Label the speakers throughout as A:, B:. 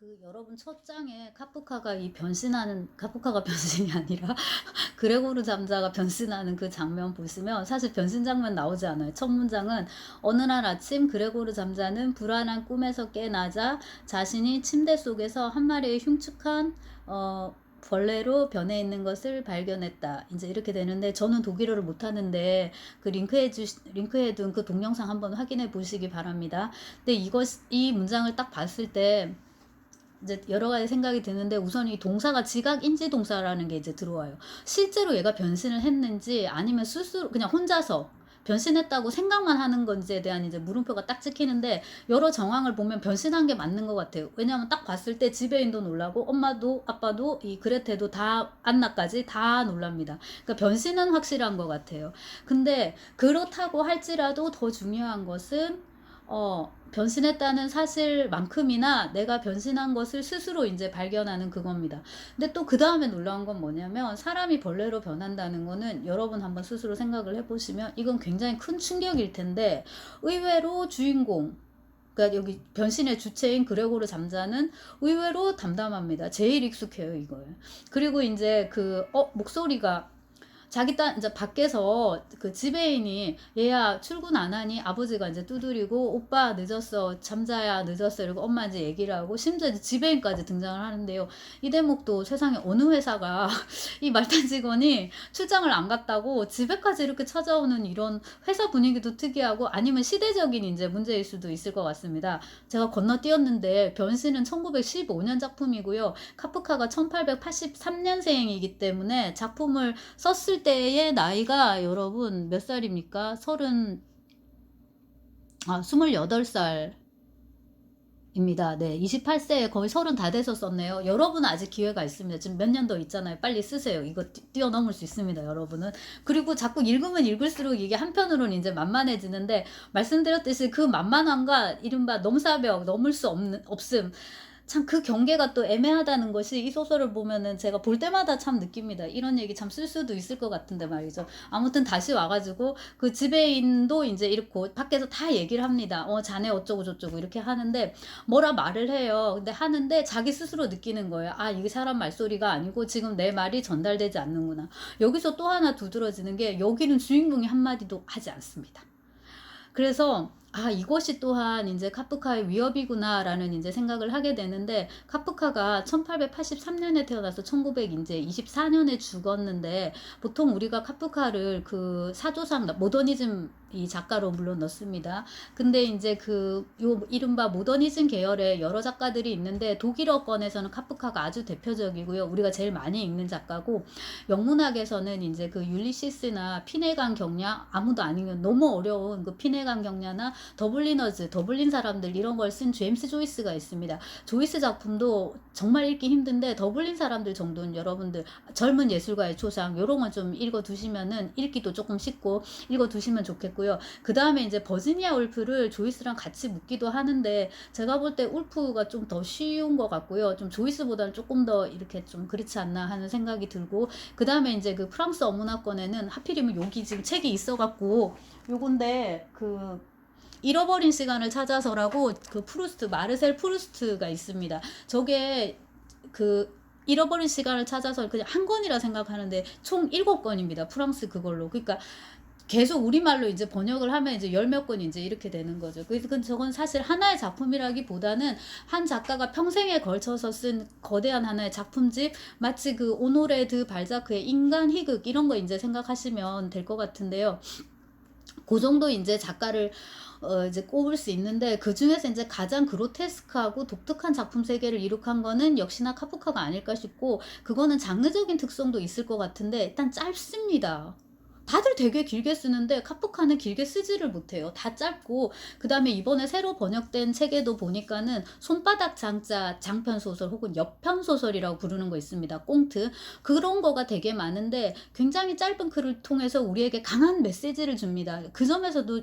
A: 그 여러분 첫 장에 카프카가 이 변신하는 카프카가 변신이 아니라 그레고르 잠자가 변신하는 그 장면 보시면 사실 변신 장면 나오지 않아요. 첫 문장은 어느 날 아침 그레고르 잠자는 불안한 꿈에서 깨나자 자신이 침대 속에서 한 마리의 흉측한 어 벌레로 변해 있는 것을 발견했다. 이제 이렇게 되는데 저는 독일어를 못 하는데 그 링크해 주 링크해 둔 그 동영상 한번 확인해 보시기 바랍니다. 근데 이것 이 문장을 딱 봤을 때 이제 여러 가지 생각이 드는데 우선 이 동사가 지각 인지 동사라는 게 이제 들어와요. 실제로 얘가 변신을 했는지 아니면 스스로 그냥 혼자서 변신했다고 생각만 하는 건지에 대한 이제 물음표가 딱 찍히는데 여러 정황을 보면 변신한 게 맞는 것 같아요. 왜냐하면 딱 봤을 때 지배인도 놀라고 엄마도 아빠도 이 그레테도 다 안나까지 다 놀랍니다. 그러니까 변신은 확실한 것 같아요. 근데 그렇다고 할지라도 더 중요한 것은 어, 변신했다는 사실만큼이나 내가 변신한 것을 스스로 이제 발견하는 그겁니다. 근데 또 그 다음에 놀라운 건 뭐냐면 사람이 벌레로 변한다는 거는 여러분 한번 스스로 생각을 해보시면 이건 굉장히 큰 충격일 텐데 의외로 주인공 그러니까 여기 변신의 주체인 그레고르 잠자는 의외로 담담합니다. 제일 익숙해요 이거에. 그리고 이제 그 어 목소리가 자기 딸 이제 밖에서 그 지배인이 얘야 출근 안 하니? 아버지가 이제 두드리고 오빠 늦었어 잠자야 늦었어 이러고 엄마 이제 얘기를 하고 심지어 이제 지배인까지 등장을 하는데요. 이 대목도 세상에 어느 회사가 이 말단 직원이 출장을 안 갔다고 집에까지 이렇게 찾아오는 이런 회사 분위기도 특이하고 아니면 시대적인 이제 문제일 수도 있을 것 같습니다. 제가 건너뛰었는데 변신은 1915년 작품이고요. 카프카가 1883년생이기 때문에 작품을 썼을 때의 나이가 여러분 몇 살입니까? 서른 아 28살 입니다. 네, 28세에 거의 서른 다 돼서 썼네요. 여러분은 아직 기회가 있습니다. 지금 몇 년 더 있잖아요. 빨리 쓰세요. 이거 뛰- 뛰어넘을 수 있습니다, 여러분은. 그리고 자꾸 읽으면 읽을수록 이게 한편으로는 이제 만만해지는데 말씀드렸듯이 그 만만함과 이른바 넘사벽 넘을 수 없는 없음 참 그 경계가 또 애매하다는 것이 이 소설을 보면은 제가 볼 때마다 참 느낍니다. 이런 얘기 참 쓸 수도 있을 것 같은데 말이죠. 아무튼 다시 와가지고 그 지배인도 이제 이렇게 밖에서 다 얘기를 합니다. 어, 자네 어쩌고 저쩌고 이렇게 하는데 뭐라 말을 해요. 근데 하는데 자기 스스로 느끼는 거예요. 아, 이게 사람 말소리가 아니고 지금 내 말이 전달되지 않는구나. 여기서 또 하나 두드러지는 게 여기는 주인공이 한마디도 하지 않습니다. 그래서 아 이것이 또한 이제 카프카의 위협이구나라는 이제 생각을 하게 되는데 카프카가 1883년에 태어나서 1900 이제 24년에 죽었는데 보통 우리가 카프카를 그 사조상 모더니즘 이 작가로 물론 넣습니다. 근데 이제 그 요 이른바 모더니즘 계열의 여러 작가들이 있는데 독일어권에서는 카프카가 아주 대표적이고요. 우리가 제일 많이 읽는 작가고 영문학에서는 이제 그 율리시스나 피네강 경야 아무도 안 읽는 너무 어려운 그 피네강 경야나 더블리너즈 더블린 사람들 이런 걸 쓴 제임스 조이스가 있습니다. 조이스 작품도 정말 읽기 힘든데 더블린 사람들 정도는 여러분들 젊은 예술가의 초상 요런 건 좀 읽어 두시면은 읽기도 조금 쉽고 읽어 두시면 좋겠고 요. 그 다음에 이제 버지니아 울프를 조이스랑 같이 묶기도 하는데 제가 볼 때 울프가 좀 더 쉬운 것 같고요. 좀 조이스보다는 조금 더 이렇게 좀 그렇지 않나 하는 생각이 들고 그 다음에 이제 그 프랑스 어문학권에는 하필이면 여기 지금 책이 있어갖고 요건데 그 잃어버린 시간을 찾아서라고 그 프루스트 마르셀 프루스트가 있습니다. 저게 그 잃어버린 시간을 찾아서 그냥 한 권이라 생각하는데 총 일곱 권입니다. 프랑스 그걸로. 그러니까 계속 우리말로 이제 번역을 하면 이제 열 몇 권 이제 이렇게 되는 거죠. 그래서 그 저건 사실 하나의 작품이라기보다는 한 작가가 평생에 걸쳐서 쓴 거대한 하나의 작품집 마치 그 오노레 드 발자크의 인간 희극 이런 거 이제 생각하시면 될 것 같은데요. 그 정도 이제 작가를 어 이제 꼽을 수 있는데 그 중에서 이제 가장 그로테스크하고 독특한 작품 세계를 이룩한 거는 역시나 카프카가 아닐까 싶고 그거는 장르적인 특성도 있을 것 같은데 일단 짧습니다. 다들 되게 길게 쓰는데 카프카는 길게 쓰지를 못해요. 다 짧고 그 다음에 이번에 새로 번역된 책에도 보니까는 손바닥 장자 장편 소설 혹은 옆편 소설이라고 부르는 거 있습니다. 꽁트 그런 거가 되게 많은데 굉장히 짧은 글을 통해서 우리에게 강한 메시지를 줍니다. 그 점에서도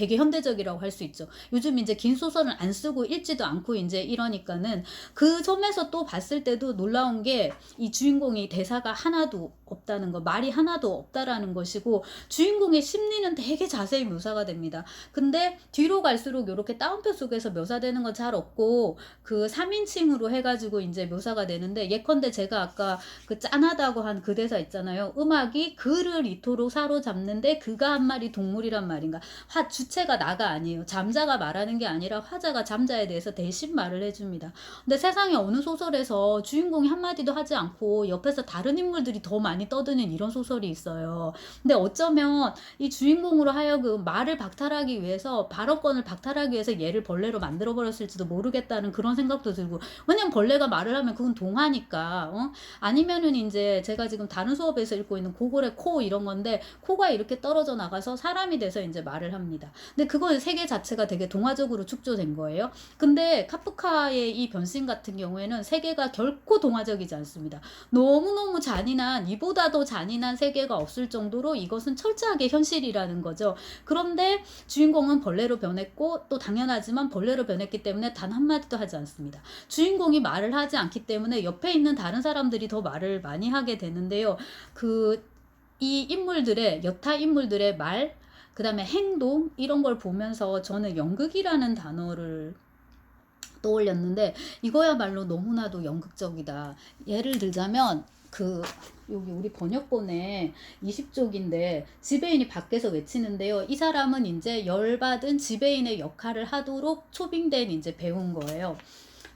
A: 되게 현대적이라고 할 수 있죠. 요즘 이제 긴 소설은 안 쓰고 읽지도 않고 이제 이러니까는 그 점에서 또 봤을 때도 놀라운 게 이 주인공이 대사가 하나도 없다는 거, 말이 하나도 없다라는 것이고 주인공의 심리는 되게 자세히 묘사가 됩니다. 근데 뒤로 갈수록 이렇게 다운표 속에서 묘사되는 건 잘 없고 그 3인칭으로 해가지고 이제 묘사가 되는데 예컨대 제가 아까 그 짠하다고 한 그 대사 있잖아요. 음악이 그를 이토록 사로잡는데 그가 한 마리 동물이란 말인가. 화 주 체가 나가 아니에요. 잠자가 말하는 게 아니라 화자가 잠자에 대해서 대신 말을 해줍니다. 근데 세상에 어느 소설에서 주인공이 한마디도 하지 않고 옆에서 다른 인물들이 더 많이 떠드는 이런 소설이 있어요. 근데 어쩌면 이 주인공으로 하여금 말을 박탈하기 위해서 발언권을 박탈하기 위해서 얘를 벌레로 만들어 버렸을지도 모르겠다는 그런 생각도 들고 왜냐면 벌레가 말을 하면 그건 동화니까 어? 아니면은 이제 제가 지금 다른 수업에서 읽고 있는 고골의 코 이런 건데 코가 이렇게 떨어져 나가서 사람이 돼서 이제 말을 합니다. 근데 그건 세계 자체가 되게 동화적으로 축조된 거예요. 근데 카프카의 이 변신 같은 경우에는 세계가 결코 동화적이지 않습니다. 너무너무 잔인한 이보다 더 잔인한 세계가 없을 정도로 이것은 철저하게 현실이라는 거죠. 그런데 주인공은 벌레로 변했고 또 당연하지만 벌레로 변했기 때문에 단 한마디도 하지 않습니다. 주인공이 말을 하지 않기 때문에 옆에 있는 다른 사람들이 더 말을 많이 하게 되는데요. 그 이 인물들의 여타 인물들의 말, 그 다음에 행동 이런 걸 보면서 저는 연극이라는 단어를 떠올렸는데 이거야말로 너무나도 연극적이다. 예를 들자면 그 여기 우리 번역본에 20쪽인데 지배인이 밖에서 외치는데요. 이 사람은 이제 열받은 지배인의 역할을 하도록 초빙된 이제 배운 거예요.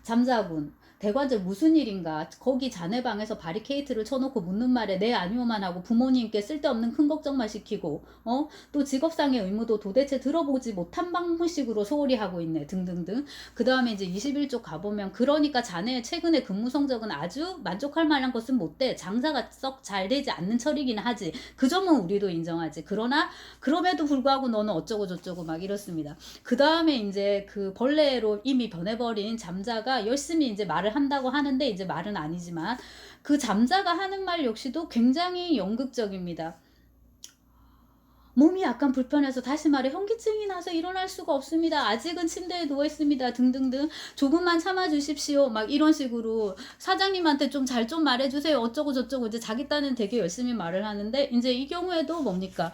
A: 잠자군. 대관절 무슨 일인가? 거기 자네 방에서 바리케이트를 쳐놓고 묻는 말에 네 아니오만 하고 부모님께 쓸데없는 큰 걱정만 시키고 어? 또 직업상의 의무도 도대체 들어보지 못한 방식으로 소홀히 하고 있네 등등등 그 다음에 이제 21쪽 가보면 그러니까 자네의 최근의 근무 성적은 아주 만족할 만한 것은 못돼 장사가 썩 잘 되지 않는 처리긴 하지 그 점은 우리도 인정하지 그러나 그럼에도 불구하고 너는 어쩌고 저쩌고 막 이렇습니다 그 다음에 이제 그 벌레로 이미 변해버린 잠자가 열심히 이제 말을 한다고 하는데 이제 말은 아니지만 그 잠자가 하는 말 역시도 굉장히 연극적입니다. 몸이 약간 불편해서 다시 말해 현기증이 나서 일어날 수가 없습니다. 아직은 침대에 누워 있습니다. 등등등 조금만 참아 주십시오. 막 이런 식으로 사장님한테 좀 잘좀 말해 주세요. 어쩌고 저쩌고 이제 자기 딴은 되게 열심히 말을 하는데 이제 이 경우에도 뭡니까?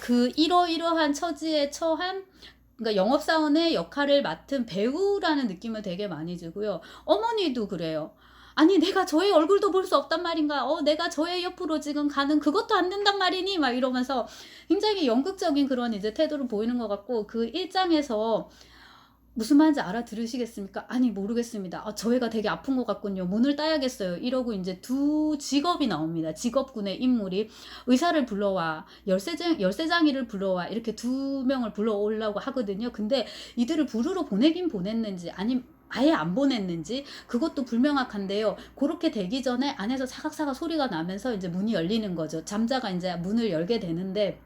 A: 그 이러이러한 처지에 처한 그러니까 영업사원의 역할을 맡은 배우라는 느낌을 되게 많이 주고요. 어머니도 그래요. 아니 내가 저의 얼굴도 볼 수 없단 말인가 어 내가 저의 옆으로 지금 가는 그것도 안 된단 말이니 막 이러면서 굉장히 연극적인 그런 이제 태도를 보이는 것 같고 그 일장에서 무슨 말인지 알아들으시겠습니까? 아니 모르겠습니다. 아, 저 애가 되게 아픈 것 같군요. 문을 따야겠어요. 이러고 이제 두 직업이 나옵니다. 직업군의 인물이 의사를 불러와 열쇠장 열쇠장이를 불러와 이렇게 두 명을 불러오려고 하거든요. 근데 이들을 부르러 보내긴 보냈는지 아님 아예 안 보냈는지 그것도 불명확한데요. 그렇게 되기 전에 안에서 사각사각 소리가 나면서 이제 문이 열리는 거죠. 잠자가 이제 문을 열게 되는데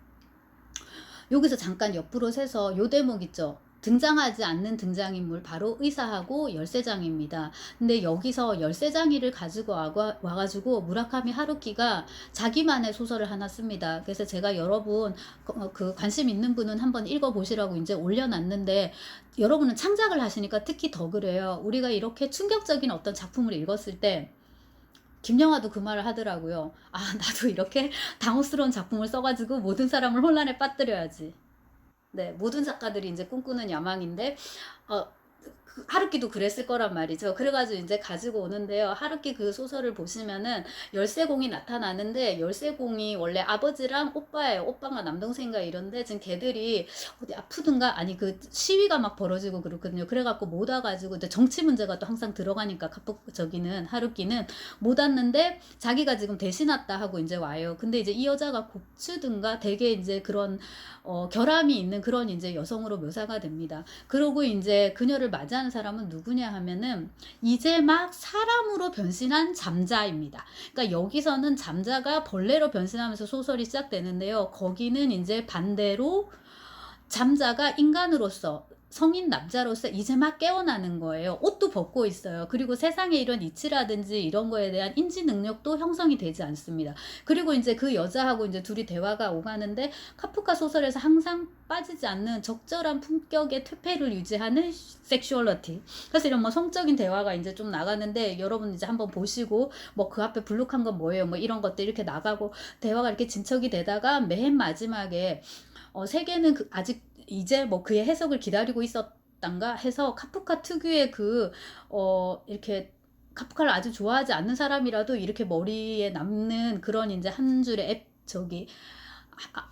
A: 여기서 잠깐 옆으로 세서 요 대목 있죠. 등장하지 않는 등장인물 바로 의사하고 열쇠장입니다. 근데 여기서 열쇠장이를 가지고 와가, 와가지고 무라카미 하루키가 자기만의 소설을 하나 씁니다. 그래서 제가 여러분 그, 그 관심 있는 분은 한번 읽어보시라고 이제 올려놨는데 여러분은 창작을 하시니까 특히 더 그래요. 우리가 이렇게 충격적인 어떤 작품을 읽었을 때 김영하도 그 말을 하더라고요. 아 나도 이렇게 당혹스러운 작품을 써가지고 모든 사람을 혼란에 빠뜨려야지. 네, 모든 작가들이 이제 꿈꾸는 야망인데, 어, 그 하루키도 그랬을 거란 말이죠. 그래가지고 이제 가지고 오는데요. 하루키 그 소설을 보시면은 열쇠공이 나타나는데 열쇠공이 원래 아버지랑 오빠예요. 오빠가 남동생인가 이런데 지금 걔들이 어디 아프든가 아니 그 시위가 막 벌어지고 그렇거든요. 그래갖고 못 와가지고 이제 정치 문제가 또 항상 들어가니까 카프 저기는 하루키는 못 왔는데 자기가 지금 대신 왔다 하고 이제 와요. 근데 이제 이 여자가 곱추든가 되게 이제 그런 어, 결함이 있는 그런 이제 여성으로 묘사가 됩니다. 그러고 이제 그녀를 맞이하는 사람은 누구냐 하면은 이제 막 사람으로 변신한 잠자입니다. 그러니까 여기서는 잠자가 벌레로 변신하면서 소설이 시작되는데요. 거기는 이제 반대로 잠자가 인간으로서 성인 남자로서 이제 막 깨어나는 거예요. 옷도 벗고 있어요. 그리고 세상에 이런 이치라든지 이런 거에 대한 인지 능력도 형성이 되지 않습니다. 그리고 이제 그 여자하고 이제 둘이 대화가 오가는데 카프카 소설에서 항상 빠지지 않는 적절한 품격의 퇴폐를 유지하는 섹슈얼러티. 그래서 이런 뭐 성적인 대화가 이제 좀 나가는데 여러분 이제 한번 보시고 뭐 그 앞에 블록한 건 뭐예요? 뭐 이런 것들 이렇게 나가고 대화가 이렇게 진척이 되다가 맨 마지막에 어, 세계는 그 아직 이제 뭐 그의 해석을 기다리고 있었단가 해서 카프카 특유의 그 어 이렇게 카프카를 아주 좋아하지 않는 사람이라도 이렇게 머리에 남는 그런 이제 한 줄의 앱 저기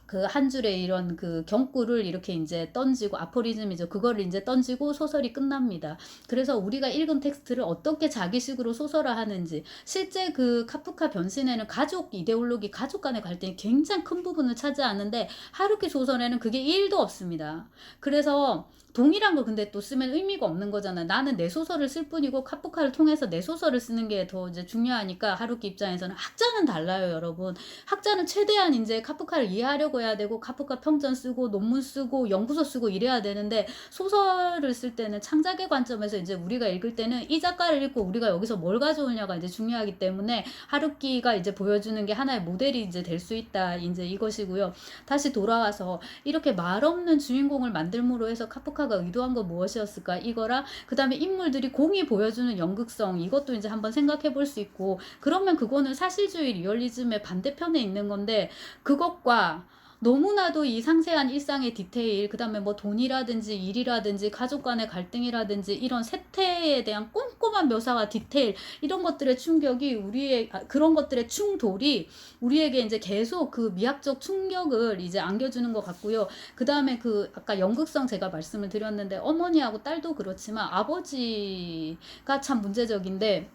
A: 그한 줄의 이런 그 경구를 이렇게 이제 던지고 아포리즘이죠. 그거를 이제 던지고 소설이 끝납니다. 그래서 우리가 읽은 텍스트를 어떻게 자기식으로 소설화하는지 실제 그 카프카 변신에는 가족 이데올로기 가족 간의 갈등이 굉장히 큰 부분을 차지하는데 하루키 소설에는 그게 1도 없습니다. 그래서 동일한 걸 근데 또 쓰면 의미가 없는 거잖아요. 나는 내 소설을 쓸 뿐이고 카프카를 통해서 내 소설을 쓰는 게 더 이제 중요하니까 하루키 입장에서는 학자는 달라요, 여러분. 학자는 최대한 이제 카프카를 이해하려고 해야 되고 카프카 평전 쓰고 논문 쓰고 연구서 쓰고 이래야 되는데 소설을 쓸 때는 창작의 관점에서 이제 우리가 읽을 때는 이 작가를 읽고 우리가 여기서 뭘 가져오냐가 이제 중요하기 때문에 하루키가 이제 보여주는 게 하나의 모델이 이제 될 수 있다. 이제 이것이고요. 다시 돌아와서 이렇게 말 없는 주인공을 만들므로 해서 카프카 가 의도한 건 무엇이었을까? 이거랑 그 다음에 인물들이 공이 보여주는 연극성 이것도 이제 한번 생각해 볼 수 있고. 그러면 그거는 사실주의 리얼리즘의 반대편에 있는 건데 그것과 너무나도 이 상세한 일상의 디테일, 그 다음에 뭐 돈이라든지 일이라든지 가족 간의 갈등이라든지 이런 세태에 대한 꼼꼼 한 묘사와 디테일, 이런 것들의 충격이 우리의, 아, 그런 것들의 충돌이 우리에게 이제 계속 그 미학적 충격을 이제 안겨주는 것 같고요. 그 다음에 그 아까 연극성 제가 말씀을 드렸는데 어머니하고 딸도 그렇지만 아버지가 참 문제적인데